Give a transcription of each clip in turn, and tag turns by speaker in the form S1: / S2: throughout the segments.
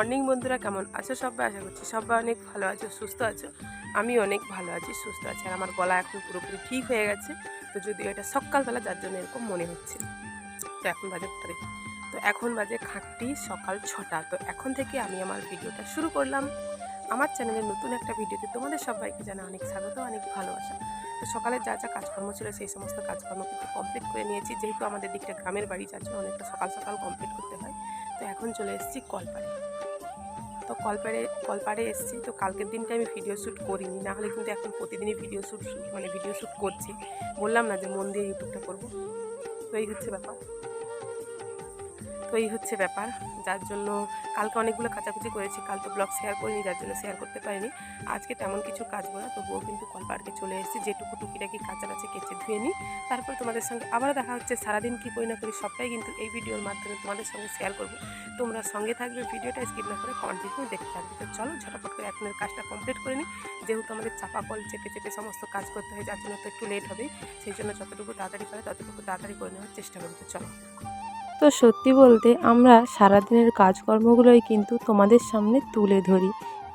S1: Morning বন্ধুরা কেমন আছো সবাই? আশা করছি সবাই অনেক ভালো আছো, সুস্থ আছো। আমি অনেক ভালো আছি, সুস্থ আছি। আর আমার গলা এখন পুরোপুরি ঠিক হয়ে গেছে। তো যদিও এটা সকালবেলা, যার জন্য এরকম মনে হচ্ছে। তো এখন বাজে তো এখন বাজে খাঁটি সকাল ছটা। তো এখন থেকে আমি আমার ভিডিওটা শুরু করলাম। আমার চ্যানেলের নতুন একটা ভিডিওতে তোমাদের সবাইকে জানা অনেক স্বাগত, অনেক ভালোবাসা। তো সকালে যা যা কাজকর্ম ছিল, সেই সমস্ত কাজকর্ম কিন্তু কমপ্লিট করে নিয়েছি। যেহেতু আমাদের দিকটা গ্রামের বাড়ি জন্য অনেকটা সকাল সকাল কমপ্লিট করতে হয়। তো এখন চলে এসেছি কলপাড়ে। তো কলপাড়ে কলপাড়ে এসেছি, তো কালকের দিনটা আমি ভিডিও শ্যুট করিনি। না হলে কিন্তু এখন প্রতিদিনই ভিডিও শ্যুট মানে ভিডিও শ্যুট করছি। বললাম না যে মন দিয়ে ইউটিউবটা করব। তো এই হচ্ছে ব্যাপার। তো এই হচ্ছে ব্যাপার। যার জন্য কালকে অনেকগুলো কাচাকুচি করেছি, কাল তো ব্লগ শেয়ার করিনি, যার জন্য শেয়ার করতে পারিনি। আজকে তেমন কিছু কাজ না, তবুও কিন্তু কলপাড়কে চলে এসেছি, যেটুকু টুকিটাকি কাচার আছে কেচে ধুয়ে নিই। তারপর তোমাদের সঙ্গে আবার দেখা হচ্ছে, সারাদিন কী করি না করি সবটাই কিন্তু এই ভিডিওর মাধ্যমে তোমাদের সঙ্গে শেয়ার করব। তোমরা সঙ্গে থাকবে, ভিডিওটা স্কিপ না করে কন্টিনিউ দেখতে থাকবে। তো চলো, ঝটাপট করে এখনের কাজটা কমপ্লিট করে নিই। যেহেতু আমাদের চাপা কল চেপে চেপে সমস্ত কাজ করতে হয়, যার জন্য তো একটু লেট হবে সেই জন্য যতটুকু তাড়াতাড়ি পারে, ততটুকু তাড়াতাড়ি করে নেওয়ার চেষ্টা করব। চলো।
S2: তো সত্যি বলতে আমরা সারাদিনের কাজকর্মগুলোই কিন্তু তোমাদের সামনে তুলে ধরি।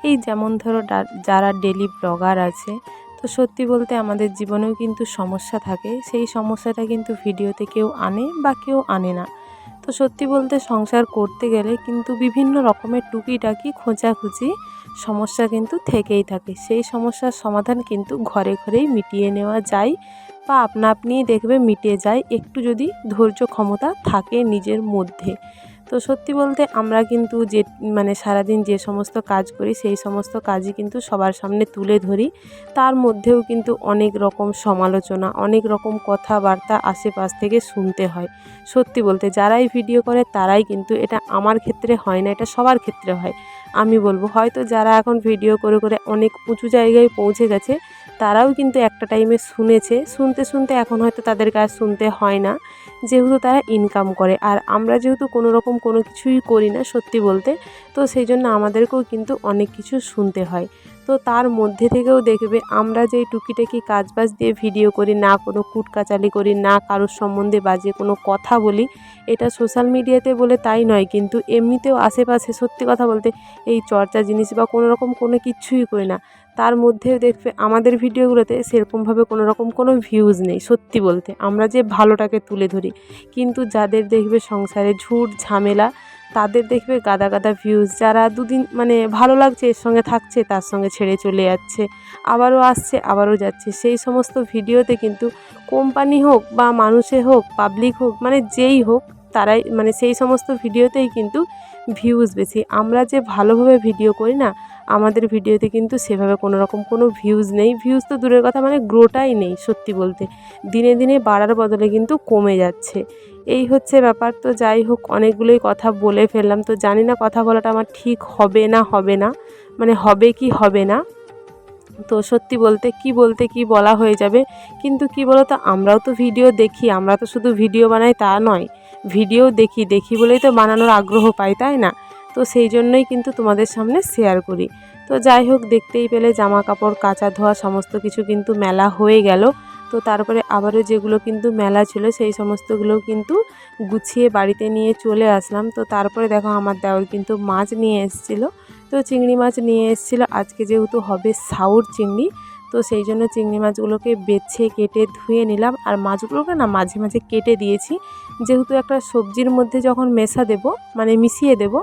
S2: এই যেমন ধরো যারা ডেলি ব্লগার আছে, তো সত্যি বলতে আমাদের জীবনেও কিন্তু সমস্যা থাকে। সেই সমস্যাটা কিন্তু ভিডিওতে কেউ আনে বা কেউ আনে না। তো সত্যি বলতে সংসার করতে গেলে কিন্তু বিভিন্ন রকমের টুকিটাকি খোঁচাখুচি সমস্যা কিন্তু থেকেই থাকে। সেই সমস্যার সমাধান কিন্তু ঘরে ঘরেই মিটিয়ে নেওয়া যায় বা আপনা আপনিই দেখবে মিটে যায়। একটু যদি ধৈর্য ক্ষমতা থাকে নিজের মধ্যে। তো সত্যি বলতে আমরা কিন্তু যে মানে সারাদিন যে সমস্ত কাজ করি, সেই সমস্ত কাজই কিন্তু সবার সামনে তুলে ধরি। তার মধ্যেও কিন্তু অনেক রকম সমালোচনা, অনেক রকম কথাবার্তা আশেপাশ থেকে শুনতে হয়। সত্যি বলতে যারাই ভিডিও করে, তারাই কিন্তু এটা আমার ক্ষেত্রে হয় না, এটা সবার ক্ষেত্রে হয়। আমি বলব, হয়তো যারা এখন ভিডিও করে করে অনেক উঁচু জায়গায় পৌঁছে গেছে তারাও কিন্তু একটা টাইমে শুনেছে। শুনতে শুনতে এখন হয়তো তাদের কাজ শুনতে হয় না। যেহেতু তারা ইনকাম করে। আর আমরা যেহেতু কোনো রকম কোনো কিছুই করি না, সত্যি বলতে, তো সেই জন্য আমাদেরকেও কিন্তু অনেক কিছু শুনতে হয়। তো তার মধ্যে থেকেও দেখবে আমরা যেই টুকিটাকি কাজবাজ দিয়ে ভিডিও করি, না কোনো কুটকাচালি করি, না কারোর সম্বন্ধে বাজে কোনো কথা বলি, এটা সোশ্যাল মিডিয়াতে বলে তাই নয়। কিন্তু এমনিতেও আশেপাশে সত্যি কথা বলতে এই চর্চা জিনিস বা কোনো রকম কোনো কিচ্ছুই করি না। তার মধ্যে দেখবে আমাদের ভিডিওগুলোতে সেরকমভাবে কোনো রকম কোনো ভিউজ নেই, সত্যি বলতে। আমরা যে ভালোটাকে তুলে ধরি, কিন্তু যাদের দেখবে সংসারে ঝুট ঝামেলা, তাদের দেখবে গাদা গাদা ভিউজ যারা দুদিন মানে ভালো লাগছে, এর সঙ্গে থাকছে, তার সঙ্গে ছেড়ে চলে যাচ্ছে, আবারও আসছে, আবারও যাচ্ছে। সেই সমস্ত ভিডিওতে কিন্তু কোম্পানি হোক বা মানুষে হোক পাবলিক হোক মানে যেই হোক তারাই মানে সেই সমস্ত ভিডিওতেই কিন্তু ভিউজ বেশি। আমরা যে ভালোভাবে ভিডিও করি না, আমাদের ভিডিওতে কিন্তু সেভাবে কোনো রকম কোনো ভিউজ নেই। ভিউজ তো দূরের কথা মানে গ্রোটাই নেই সত্যি বলতে। দিনে দিনে বাড়ার বদলে কিন্তু কমে যাচ্ছে। এই হচ্ছে ব্যাপার। তো যাই হোক, অনেকগুলোই কথা বলে ফেললাম। তো জানি না কথা বলাটা আমার ঠিক হবে না হবে না। মানে হবে কি হবে না? তো সত্যি বলতে কি বলতে কি বলা হয়ে যাবে? কিন্তু কি বলো তো আমরাও তো ভিডিও দেখি। আমরা তো শুধু ভিডিও বানাই তা নয়। ভিডিও দেখি দেখি বলেই তো বানানোর আগ্রহ পাই, তাই না? তো সেই জন্যই কিন্তু তোমাদের সামনে শেয়ার করি। তো যাই হোক, দেখতেই পেলে জামা কাপড় কাচা ধোয়া, সমস্ত কিছু কিন্তু মেলা হয়ে গেল। তো তারপরে আবারও যেগুলো কিন্তু মেলা ছিল, সেই সমস্তগুলোও কিন্তু গুছিয়ে বাড়িতে নিয়ে চলে আসলাম। তো তারপরে দেখো আমার দেওর কিন্তু মাছ নিয়ে এসেছিল। তো চিংড়ি মাছ নিয়ে এসেছিল। আজকে যেহেতু হবে সাউর চিংড়ি তো সেই জন্য চিংড়ি মাছগুলোকে বেছে কেটে ধুয়ে নিলাম। আর মাছগুলোকে না মাঝে মাঝে কেটে দিয়েছি। যেহেতু একটা সবজির মধ্যে যখন মেশা দেব মানে মিশিয়ে দেব,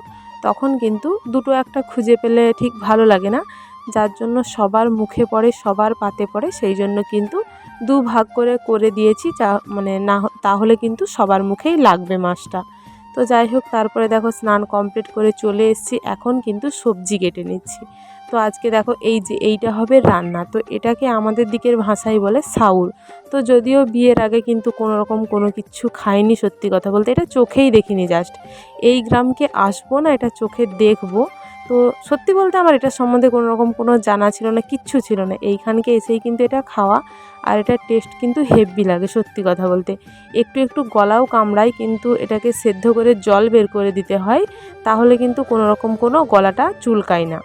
S2: তখন কিন্তু দুটো একটা খুঁজে পেলে ঠিক ভালো লাগে না। যার জন্য সবার মুখে পড়ে, সবার পাতে পড়ে, সেই জন্য কিন্তু দু ভাগ করে করে দিয়েছি। যা মানে না তাহলে কিন্তু সবার মুখেই লাগবে মাছটা। তো যাই হোক, তারপরে দেখো স্নান কমপ্লিট করে চলে এসেছি। এখন কিন্তু সবজি কেটে নিচ্ছি। তো আজকে দেখো এই যে এইটা হবে রান্না। তো এটাকে আমাদের দিকের ভাষায় বলে সাউর তো যদিও বিয়ের আগে কিন্তু কোনো রকম কোনো কিছু খাইনি সত্যি কথা বলতে, এটা চোখেই দেখিনি জাস্ট এই গ্রামকে আসব না, এটা চোখে দেখব। তো সত্যি বলতে আমার এটা সম্বন্ধে কোনো রকম কোনো জানা ছিল না, কিচ্ছু ছিল না। এইখানকে এসেই কিন্তু এটা খাওয়া, আর এটার টেস্ট কিন্তু হেভি লাগে সত্যি কথা বলতে। একটু একটু গলাও কামড়ায় কিন্তু এটাকে সেদ্ধ করে জল বের করে দিতে হয়, তাহলে কিন্তু কোনো রকম কোনো গলাটা চুলকায় না।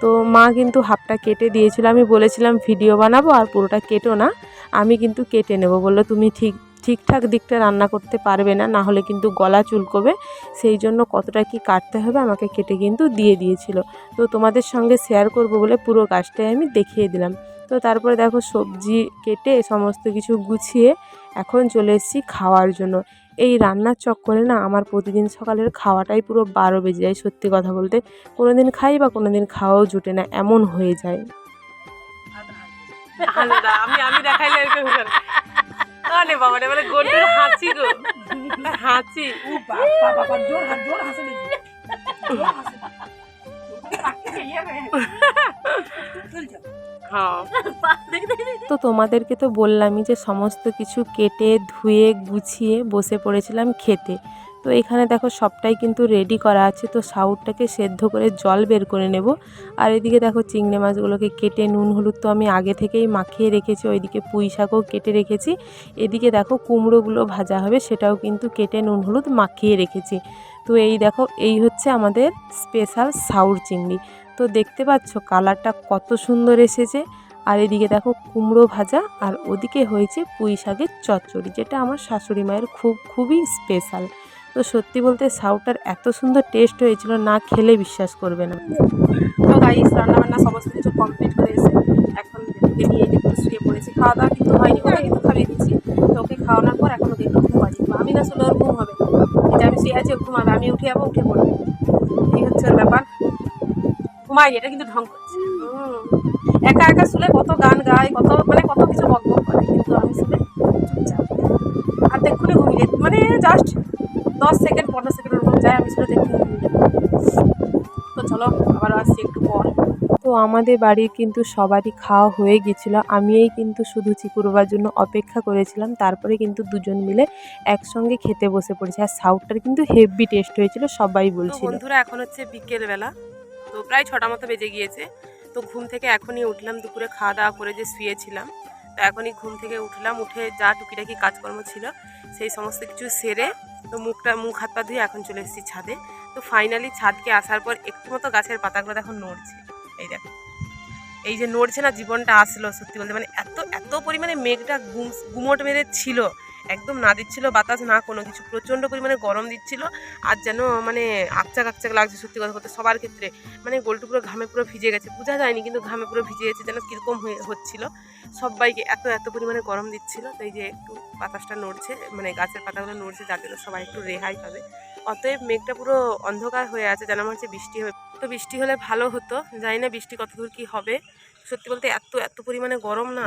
S2: তো মা কিন্তু হাফটা কেটে দিয়েছিল। আমি বলেছিলাম, ভিডিও বানাবো আর পুরোটা কেটো না। আমি কিন্তু কেটে নেব। বলল, তুমি ঠিক, ঠিকঠাক দিকটা রান্না করতে পারবে না না হলে কিন্তু গলা চুলকোবে। সেই জন্য কতটা কি কাটতে হবে আমাকে কেটে কিন্তু দিয়ে দিয়েছিল। তো তোমাদের সঙ্গে শেয়ার করব বলে পুরো গাছটাই আমি দেখিয়ে দিলাম। তো তারপরে দেখো, সবজি কেটে সমস্ত কিছু গুছিয়ে এখন চলে এসেছি খাওয়ার জন্য। এই রান্নার চক্করে না আমার প্রতিদিন সকালের খাওয়াটাই পুরো বারো বেজে যায় সত্যি কথা বলতে। কোনো দিন খাই বা কোনো দিন খাওয়াও জুটে না এমন হয়ে যায়।
S1: আমি আমি দেখাইলে আরে বাবা রে মানে হাঁচি গো। হাঁচি।
S3: ও বাবা বাবা জোর হাত জোর হাসে।
S2: তো তোমাদেরকে তো বললামই যে সমস্ত কিছু কেটে, ধুয়ে, গুছিয়ে বসে পড়েছিলাম খেতে। তো এখানে দেখো সবটাই কিন্তু রেডি করা আছে। তো সাউটটাকে সেদ্ধ করে জল বের করে নেব। আর এদিকে দেখো চিংড়ি মাছগুলোকে কেটে, নুন, হলুদ তো আমি আগে থেকেই মাখিয়ে রেখেছি। ওইদিকে পুঁই শাকও কেটে রেখেছি। এদিকে দেখো কুমড়োগুলো ভাজা হবে, সেটাও কিন্তু কেটে, নুন, হলুদ মাখিয়ে রেখেছি। তো এই দেখো, এই হচ্ছে আমাদের স্পেশাল সাউর চিংড়ি। তো দেখতে পাচ্ছ কালারটা কত সুন্দর এসেছে। আর এদিকে দেখো কুমড়ো ভাজা, আর ওদিকে হয়েছে পুঁই শাকের চচ্চড়ি, যেটা আমার শাশুড়ি মায়ের খুব, খুবই স্পেশাল তো সত্যি বলতে সাউটার এত সুন্দর টেস্ট হয়েছিল, না খেলে বিশ্বাস করবে না।
S1: তো গাইস রান্না বান্না সমস্ত কিছু কমপ্লিট হয়েছে এখন ওকে নিয়ে যে একটু শুয়ে পড়েছি খাওয়া দাওয়া কিন্তু হয়নি ওকে কিন্তু খাইয়ে দিচ্ছি তো ওকে খাওয়ানোর পর এখন ওকে একটু ঘুমাচ্ছি আমি না শুলে ওর ঘুম হবে না। এই যে আমি শুয়ে আছি ও ঘুমাবে আমি উঠে যাব উঠে পড়বে এই হচ্ছে ওর ব্যাপার ঘুমাই এটা কিন্তু ঢং করছে। একা একা শুলে কত গান গায় কত মানে কত কিছু বক বক করে কিন্তু আমি শুলে চুপচাপ। আর দেখুনি ঘুমিয়ে মানে জাস্ট দশ সেকেন্ড পনেরো সেকেন্ড ওরকম যায় আমি শুলে দেখতে তো চলো আবার আসছি একটু পর।
S2: তো আমাদের বাড়ির কিন্তু সবারই খাওয়া হয়ে গেছিল। আমিই কিন্তু শুধু চিকুরবার জন্য অপেক্ষা করেছিলাম। তারপরে কিন্তু দুজন মিলে একসঙ্গে খেতে বসে পড়েছে। আর সাউটটার কিন্তু হেভি টেস্ট হয়েছিল সবাই বলছিল।
S1: বন্ধুরা এখন হচ্ছে বিকেলবেলা। তো প্রায় ছটা মতো বেজে গিয়েছে। তো ঘুম থেকে এখনই উঠলাম, দুপুরে খাওয়া দাওয়া করে যে শুয়েছিলাম। তো এখনই ঘুম থেকে উঠলাম, উঠে যা টুকিটাকি কাজকর্ম ছিল, সেই সমস্ত কিছু সেরে তো মুখটা, মুখ হাত পা ধুয়ে এখন চলে এসেছি ছাদে। তো ফাইনালি ছাদকে আসার পর একটু মতো গাছের পাতাগুলো এখন নড়ছে। এই দেখো। এই যে নড়ছে না, জীবনটা আসলো সত্যি বলতে। মানে এত এত পরিমাণে মেঘটা গুম, গুমোট মেরে ছিল একদম না দিচ্ছিল, বাতাস না, কোনো কিছু। প্রচণ্ড পরিমাণে গরম দিচ্ছিল, আর যেন মানে আকচাক আকচাক লাগছে সত্যি কথা বলতে সবার ক্ষেত্রে। মানে গোলটু পুরো ঘামে পুরো ভিজে গেছে। বোঝা যায়নি কিন্তু ঘামে পুরো ভিজে গেছে, যেন কীরকম হয়ে হচ্ছিল। সবাইকে এত এত পরিমাণে গরম দিচ্ছিল তো এই যে একটু বাতাসটা নড়ছে মানে গাছের পাতাগুলো নড়ছে, যার জন্য সবাই একটু রেহাই পাবে। অতএব মেঘটা পুরো অন্ধকার হয়ে আছে, যেন মনে হচ্ছে বৃষ্টি হবে তো বৃষ্টি হলে ভালো হতো, জানি না বৃষ্টি কতদূর কী হবে। সত্যি বলতে এত এত পরিমাণে গরম না।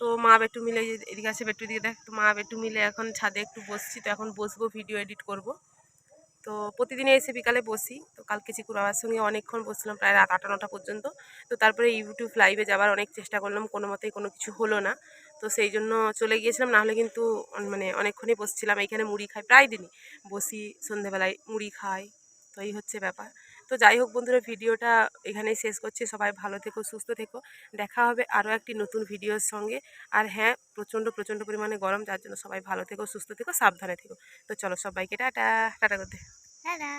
S1: তো মা বেটু মিলে এদিকে আছে বেটু দিকে দেখ, তো মা বেটু মিলে এখন ছাদে একটু বসছি, তো এখন বসবো ভিডিও এডিট করব। তো প্রতিদিনে এসে বিকালে বসি, তো কালকে চিকুর বাবার সঙ্গে অনেকক্ষণ বসছিলাম, প্রায় রাত আটটা, নটা পর্যন্ত। তো তারপরে ইউটিউব লাইভে যাবার অনেক চেষ্টা করলাম, কোনো মতেই কোনো কিছু হলো না। তো সেই জন্য চলে গিয়েছিলাম, নাহলে কিন্তু মানে অনেকক্ষণই বসছিলাম এইখানে মুড়ি খাই, প্রায় দিনই বসি সন্ধেবেলায় মুড়ি খাই, তো এই হচ্ছে ব্যাপার। তো যাই হোক বন্ধুরা, ভিডিওটা এখানেই শেষ করছি। সবাই ভালো থেকো, সুস্থ থেকো। দেখা হবে আরও একটি নতুন ভিডিওর সঙ্গে। আর হ্যাঁ প্রচণ্ড প্রচণ্ড পরিমাণে গরম, যার জন্য সবাই ভালো থেকো, সুস্থ থেকো, সাবধানে থেকো। তো চলো সবাইকে, টাটা। টাটা করতে।
S4: দাদা